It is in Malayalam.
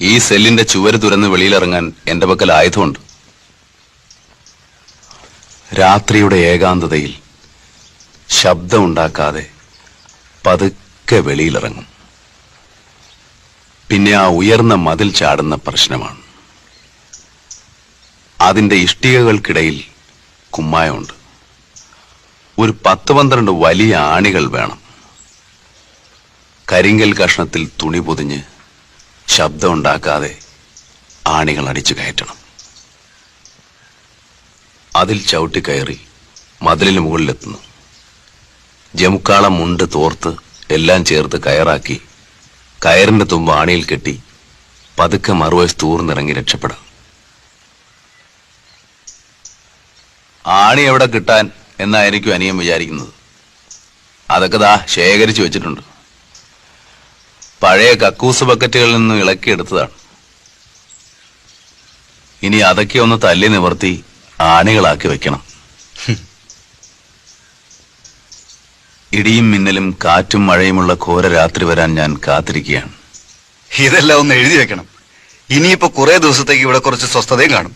ഈ സെല്ലിന്റെ ചുവര് തുരന്ന് വെളിയിലിറങ്ങാൻ എന്റെ പക്കൽ ആയുധമുണ്ട്. രാത്രിയുടെ ഏകാന്തതയിൽ ശബ്ദമുണ്ടാക്കാതെ പതുക്കെ വെളിയിലിറങ്ങും. പിന്നെ ആ ഉയർന്ന മതിൽ ചാടുന്ന പ്രശ്നമാണ്. അതിന്റെ ഇഷ്ടികകൾക്കിടയിൽ കുമ്മായമുണ്ട്. ഒരു പത്ത് പന്ത്രണ്ട് വലിയ ആണികൾ വേണം. കരിങ്കൽ കഷ്ണത്തിൽ തുണി പൊതിഞ്ഞ് ശബ്ദമുണ്ടാക്കാതെ ആണികൾ അടിച്ചു കയറ്റണം. അതിൽ ചവിട്ടിക്കയറി മതിലിന് മുകളിലെത്തുന്നു. ജമുക്കാളം മുണ്ട് തോർത്ത് എല്ലാം ചേർത്ത് കയറാക്കി കയറിന്റെ തുമ്പ് ആണിയിൽ കെട്ടി പതുക്കെ മറുവശത്ത് തൂർന്നിറങ്ങി രക്ഷപ്പെടാം. ആണി എവിടെ കിട്ടാൻ എന്നായിരിക്കും അനിയൻ വിചാരിക്കുന്നത്. അതൊക്കെ ദാ ശേഖരിച്ചു വെച്ചിട്ടുണ്ട്. പഴയ കക്കൂസ് ബക്കറ്റുകളിൽ നിന്നും ഇളക്കിയെടുത്തതാണ് ഇനി അതൊക്കെ ഒന്ന് തല്ലി നിവർത്തി ആനകളാക്കി വെക്കണം. ഇടിയും മിന്നലും കാറ്റും മഴയുമുള്ള ഘോര രാത്രി വരാൻ ഞാൻ കാത്തിരിക്കുകയാണ്. ഇതെല്ലാം ഒന്ന് എഴുതി വെക്കണം. ഇനിയിപ്പോ കുറെ ദിവസത്തേക്ക് ഇവിടെ കുറച്ച് സ്വസ്ഥതയും കാണും.